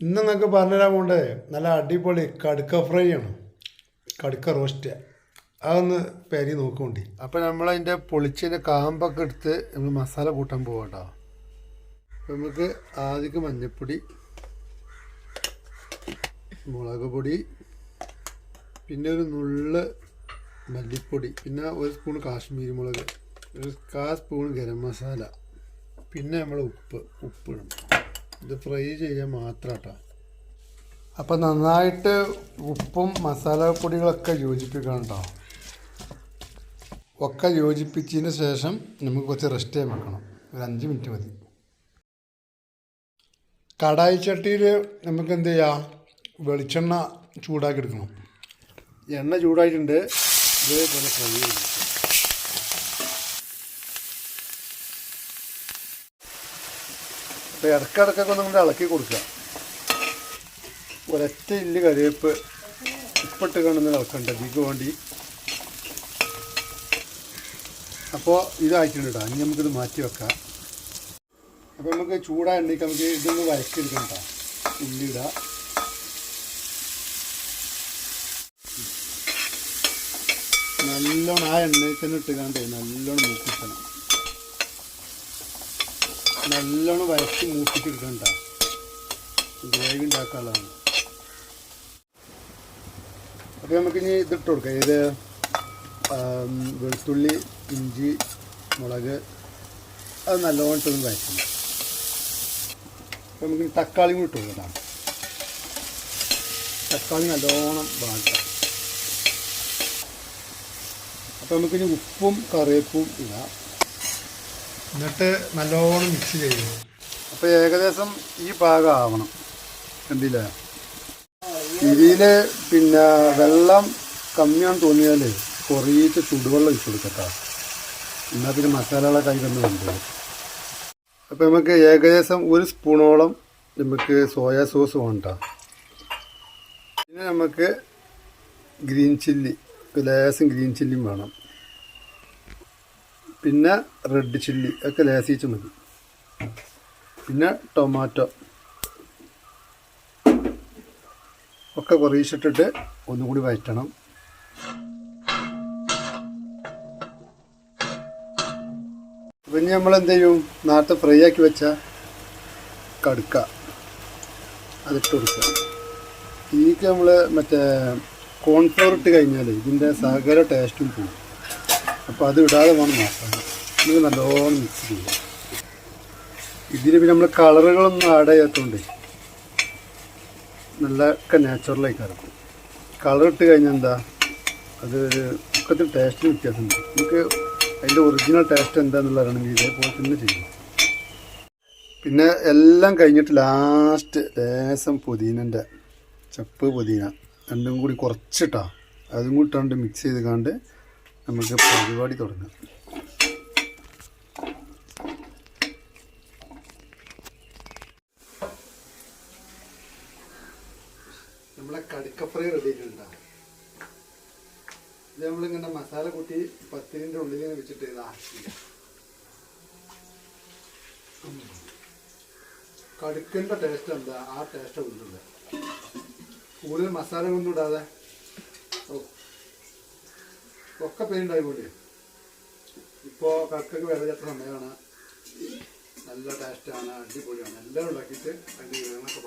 ഇന്ന് നിങ്ങൾക്ക് പറഞ്ഞുതരാൻ പോകേണ്ടത് നല്ല അടിപൊളി കടുക്ക ഫ്രൈ ആണ് കടുക്ക റോസ്റ്റ്. അതൊന്ന് പേരി അപ്പോൾ നമ്മൾ നമ്മളതിന്റെ പൊളിച്ചതിന്റെ കാമ്പൊക്കെ എടുത്ത് നമ്മൾ മസാല കൂട്ടാൻ അപ്പം നമുക്ക് ആദ്യം മഞ്ഞൾപ്പൊടി മുളക് പൊടി പിന്നെ ഒരു നുള്ള് മല്ലിപ്പൊടി പിന്നെ ഒരു സ്പൂൺ കാശ്മീരി മുളക് ഒരു കാ സ്പൂൺ ഗരം മസാല പിന്നെ നമ്മൾ ഉപ്പ് ഉപ്പ് ഇടണം ഇത് ഫ്രൈ ചെയ്യാൻ മാത്രം കേട്ടോ അപ്പം നന്നായിട്ട് ഉപ്പും മസാലപ്പൊടികളൊക്കെ യോജിപ്പിക്കണം കേട്ടോ ഒക്കെ യോജിപ്പിച്ചതിന് ശേഷം നമുക്ക് കുറച്ച് റെസ്റ്റ് ചെയ്യാൻ വെക്കണം. ഒരു അഞ്ച് മിനിറ്റ് മതി. കടായി ചട്ടിയിൽ നമുക്ക് എന്ത് ചെയ്യാം? വെളിച്ചെണ്ണ ചൂടാക്കി എടുക്കണം. എണ്ണ ചൂടായിട്ടുണ്ട്. ഇതേപോലെ ഫ്രൈ ചെയ്യും അപ്പോൾ ഇടക്കിടക്കൊക്കെ ഒന്നും കൂടി ഇളക്കി കൊടുക്കുക. ഒരൊറ്റ ഇല്ല് കറിവേപ്പ് ഉപ്പിട്ട് കണ്ടെന്ന് ഇളക്കണ്ട ഇതിക്ക് വേണ്ടി. അപ്പോൾ ഇതായിട്ടുണ്ട് കേട്ടോ ഇനി നമുക്കിത് മാറ്റി വെക്കാം. അപ്പോൾ നമുക്ക് ചൂടായ ഉണ്ടെങ്കിൽ നമുക്ക് ഇതൊന്ന് വരക്കെടുക്കണം കേട്ടോ ഉള്ളി ഇടുക നല്ലോണം ആ എണ്ണയിൽ തന്നെ ഇട്ടുകാണ്ട് നല്ലോണം മൂപ്പിക്കണം. നല്ലോണം വരച്ച് മൂപ്പിച്ചെടുക്കണ്ട ഗ്രേവി ഉണ്ടാക്കാനുള്ളതാണ് അപ്പോൾ നമുക്കിനി ഇതിട്ട് കൊടുക്കാം. ഇത് വെളുത്തുള്ളി ഇഞ്ചി മുളക് അത് നല്ലോണം ഇട്ടൊന്ന് വരക്കണം അപ്പോൾ നമുക്ക് തക്കാളി കൂടി ഇട്ട് കൊടുക്കാം തക്കാളി നല്ലോണം വാട്ടാം. അപ്പോൾ നമുക്കിനി ഉപ്പും കറിവേപ്പും ഇടാം. എന്നിട്ട് നല്ലോണം മിക്സ് ചെയ്യും അപ്പോൾ ഏകദേശം ഈ പാകം ആവണം കണ്ടില്ലേ? ഇതിൽ പിന്നെ വെള്ളം കമ്മിയാണെന്ന് തോന്നിയാൽ കുറേ ചുടുവെള്ളം ഒഴിച്ചു കൊടുക്കട്ടോ. എന്നാൽ പിന്നെ മസാലകളെ കൈ തന്നെ കൊണ്ടുപോകും അപ്പോൾ നമുക്ക് ഏകദേശം ഒരു സ്പൂണോളം നമുക്ക് സോയാ സോസ് വേണ്ട പിന്നെ നമുക്ക് ഗ്രീൻ ചില്ലി ലേസം ഗ്രീൻ ചില്ലിയും വേണം. പിന്നെ റെഡ് ചില്ലി ഒക്കെ ലേസിച്ച് മതി. പിന്നെ ടൊമാറ്റോ ഒക്കെ കുറയിച്ചിട്ടിട്ട് ഒന്നുകൂടി വഴറ്റണം. അപ്പം ഇനി നമ്മൾ എന്ത് ചെയ്യും? നേരത്തെ ഫ്രൈ ആക്കി വെച്ച കടുക്ക അതിട്ട് കൊടുക്കുക. ഇതിക്ക് നമ്മൾ മറ്റേ കോൺഫ്ലോർ ഇട്ട് കഴിഞ്ഞാൽ ഇതിന്റെ സകല ടേസ്റ്റും പോകും അപ്പോൾ അത് ഇടാതെ വേണം നോക്കാൻ. ഇത് നല്ലോണം മിക്സ് ചെയ്യുക ഇതിൽ പിന്നെ നമ്മൾ കളറുകളൊന്നും ആഡ് ചെയ്യാത്തതുകൊണ്ട് നല്ല ഒക്കെ നാച്ചുറലായി കിടക്കും കളർ ഇട്ട് കഴിഞ്ഞാൽ എന്താ? അത് ഒരു ഒക്കത്തെ ടേസ്റ്റിന് വ്യത്യാസമുണ്ട്. നമുക്ക് അതിന്റെ ഒറിജിനൽ ടേസ്റ്റ് എന്താണെന്നുള്ള അറിയണമെങ്കിൽ ഇതേപോലെ തന്നെ ചെയ്യും. പിന്നെ എല്ലാം കഴിഞ്ഞിട്ട് ലാസ്റ്റ് ലേശം പുതിനന്റെ ചപ്പ് പുതിന രണ്ടും കൂടി കുറച്ചിട്ടാ. അതും കൂട്ടാണ്ട് മിക്സ് ചെയ്ത് കാണ്ട് നമുക്ക് പരിപാടി തുടങ്ങാം. നമ്മളെ കടുക്ക ഫ്രൈ റെഡി ആയിട്ടുണ്ടാവും ഇത് നമ്മളിങ്ങനെ മസാല കൂട്ടി പത്തിരിന്റെ ഉള്ളിൽ ഇങ്ങനെ വെച്ചിട്ട് ആക്കി കടുക്കന്റെ ടേസ്റ്റ് എന്താ? ആ ടേസ്റ്റ് കൊണ്ടുണ്ട് കൂടുതൽ മസാല ഇടാതെ. ഓ. ഒക്കെ പേരുണ്ടായിക്കോട്ടെ ഇപ്പോൾ കടുക്കൊക്കെ വില എത്ര സമയമാണ്. നല്ല ടേസ്റ്റാണ് അടിപൊളിയാണ്. എല്ലാം ഉണ്ടാക്കിയിട്ട് അതിന്റെ വിവരങ്ങളൊക്കെ